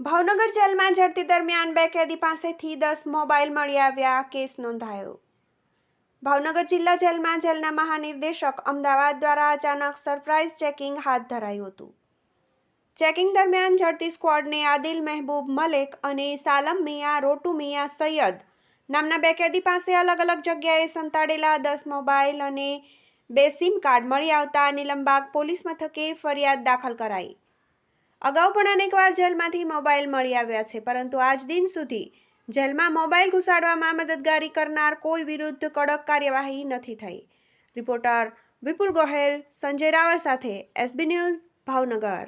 ભાવનગર જેલમાં ઝડપી દરમિયાન બે કેદી પાસેથી દસ મોબાઈલ મળી આવ્યા. કેસ નોંધાયો. ભાવનગર જિલ્લા જેલમાં જેલના મહાનિર્દેશક અમદાવાદ દ્વારા અચાનક સરપ્રાઇઝ ચેકિંગ હાથ ધરાયું હતું. ચેકિંગ દરમિયાન ઝડપી સ્ક્વોડને આદિલ મહેબૂબ મલેક અને સાલમ મિયા, રોટુ મિયા, સૈયદ નામના બે કેદી પાસે અલગ અલગ જગ્યાએ સંતાડેલા દસ મોબાઈલ અને બે સિમ કાર્ડ મળી આવતા નિલંબાગ પોલીસ મથકે ફરિયાદ દાખલ કરાઈ. અગાઉ પણ અનેકવાર જેલમાંથી મોબાઈલ મળી આવ્યા છે, પરંતુ આજ દિન સુધી જેલમાં મોબાઈલ ઘુસાડવામાં મદદગારી કરનાર કોઈ વિરુદ્ધ કડક કાર્યવાહી નથી થઈ. રિપોર્ટર વિપુલ ગોહેલ, સંજય રાવળ સાથે એસબી ન્યૂઝ, ભાવનગર.